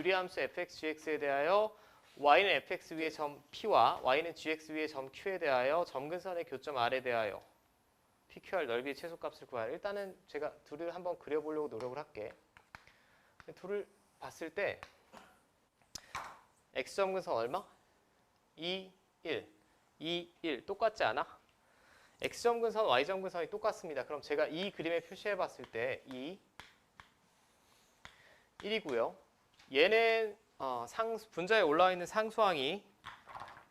유리함수 fx, gx에 대하여 y는 fx 위의 점 p와 y는 gx 위의 점 q에 대하여 점근선의 교점 r에 대하여 PQR 넓이의 최소값을 구하라. 일단은 제가 둘을 한번 그려보려고 노력을 할게. 둘을 봤을 때 x 점근선 얼마? 2, 1, 2, 1 똑같지 않아? x 점근선, y 점근선이 똑같습니다. 그럼 제가 이 그림에 표시해 봤을 때 2, 1이고요. 얘는 어, 상 분자에 올라와 있는 상수항이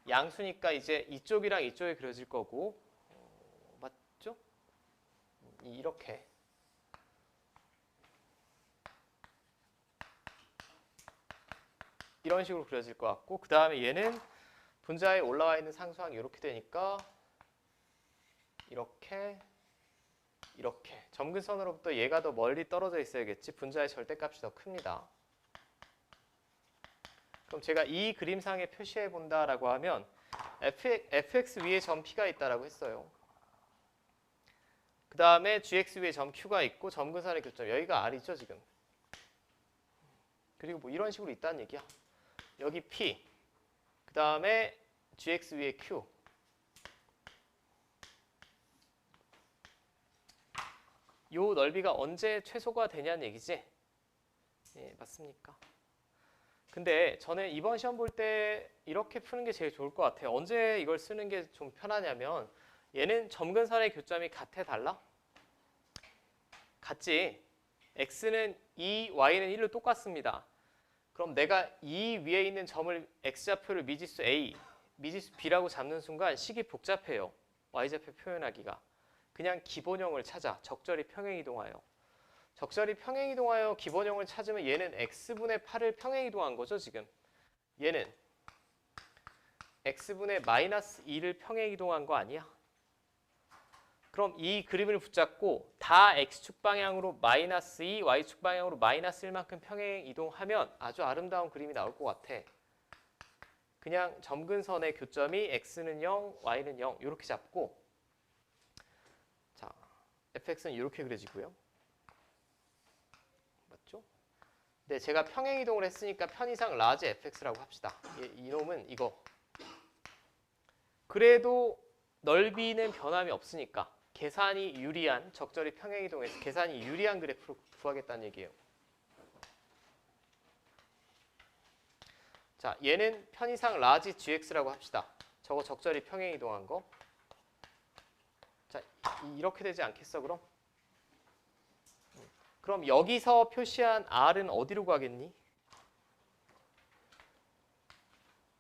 양수니까 이제 이쪽이랑 이쪽에 그려질 거고 어, 맞죠? 이렇게 이런 식으로 그려질 것 같고 그 다음에 얘는 분자에 올라와 있는 상수항이 이렇게 되니까 이렇게 이렇게 점근선으로부터 얘가 더 멀리 떨어져 있어야겠지 분자의 절대값이 더 큽니다. 그럼 제가 이 그림상에 표시해 본다라고 하면 fx 위에 점 p가 있다라고 했어요. 그 다음에 gx 위에 점 q가 있고 점근선의 교점 여기가 r이죠 지금. 그리고 뭐 이런 식으로 있다는 얘기야. 여기 p 그 다음에 gx 위에 q 요 넓이가 언제 최소가 되냐는 얘기지? 예, 맞습니까? 근데 저는 이번 시험 볼 때 이렇게 푸는 게 제일 좋을 것 같아요. 언제 이걸 쓰는 게 좀 편하냐면 얘는 점근선의 교점이 같아 달라? 같지? x는 2, y는 1로 똑같습니다. 그럼 내가 이 위에 있는 점을 x좌표를 미지수 a, 미지수 b라고 잡는 순간 식이 복잡해요. y좌표 표현하기가. 그냥 기본형을 찾아 적절히 평행이동하여. 적절히 평행이동하여 기본형을 찾으면 얘는 x분의 8을 평행이동한 거죠 지금. 얘는 x분의 마이너스 2를 평행이동한 거 아니야? 그럼 이 그림을 붙잡고 다 x축 방향으로 마이너스 2, y축 방향으로 마이너스 1만큼 평행 이동하면 아주 아름다운 그림이 나올 것 같아. 그냥 점근선의 교점이 x는 0, y는 0 이렇게 잡고 자, fx는 이렇게 그려지고요. 맞죠? 네, 제가 평행 이동을 했으니까 편의상 라지 fx라고 합시다. 이, 이놈은 이거. 그래도 넓이는 변함이 없으니까 계산이 유리한 적절히 평행 이동해서 계산이 유리한 그래프로 구하겠다는 얘기예요. 자, 얘는 편의상 라지 gx라고 합시다. 저거 적절히 평행 이동한 거. 자, 이- 이렇게 되지 않겠어, 그럼? 음, 그럼 여기서 표시한 r은 어디로 가겠니?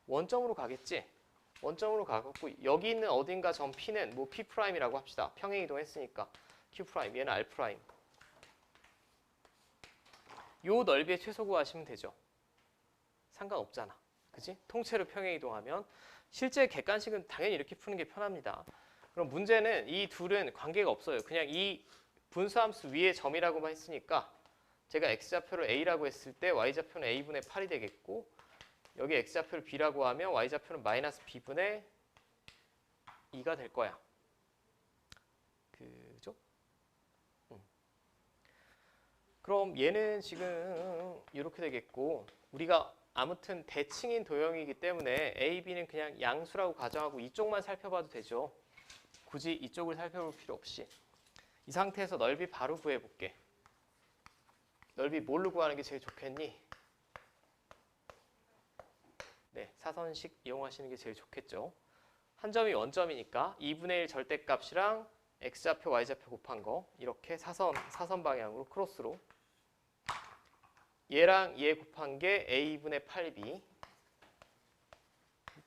원점으로 가겠지? 원점으로 가고 여기 있는 어딘가 점 P는 뭐 P'이라고 합시다. 평행 이동했으니까 Q', 얘는 R'. 요 넓이의 최소 구하시면 되죠. 상관없잖아. 그지? 통째로 평행 이동하면 실제 객관식은 당연히 이렇게 푸는 게 편합니다. 그럼 문제는 이 둘은 관계가 없어요. 그냥 이 분수함수 위에 점이라고만 했으니까 제가 x좌표를 a라고 했을 때 y좌표는 a분의 8이 되겠고 여기 x좌표를 b라고 하면 y좌표는 마이너스 b분의 2가 될 거야. 그죠? 음. 그럼 얘는 지금 이렇게 되겠고 우리가 아무튼 대칭인 도형이기 때문에 a, b는 그냥 양수라고 가정하고 이쪽만 살펴봐도 되죠. 굳이 이쪽을 살펴볼 필요 없이 이 상태에서 넓이 바로 구해볼게. 넓이 뭘로 구하는 게 제일 좋겠니? 네, 사선식 이용하시는 게 제일 좋겠죠. 한 점이 원점이니까 2분의 1 절대값이랑 x좌표, y좌표 곱한 거 이렇게 사선, 사선 방향으로 크로스로 얘랑 얘 곱한 게 a분의 8b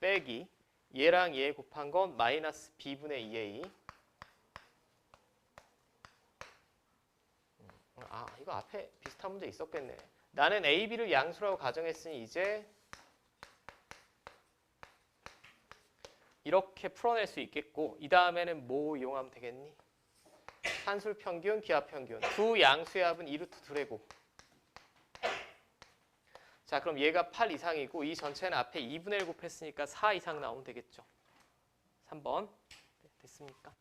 빼기 얘랑 얘 곱한 건 마이너스 b분의 2a 아 이거 앞에 비슷한 문제 있었겠네. 나는 a, b를 양수라고 가정했으니 이제 이렇게 풀어낼 수 있겠고 이 다음에는 뭐 이용하면 되겠니? 산술 평균, 기하 평균. 두 양수의 합은 2루트 2레고. 자 그럼 얘가 8 이상이고 이 전체는 앞에 2분의 1 곱했으니까 4 이상 나오면 되겠죠? 3번? 네, 됐습니까?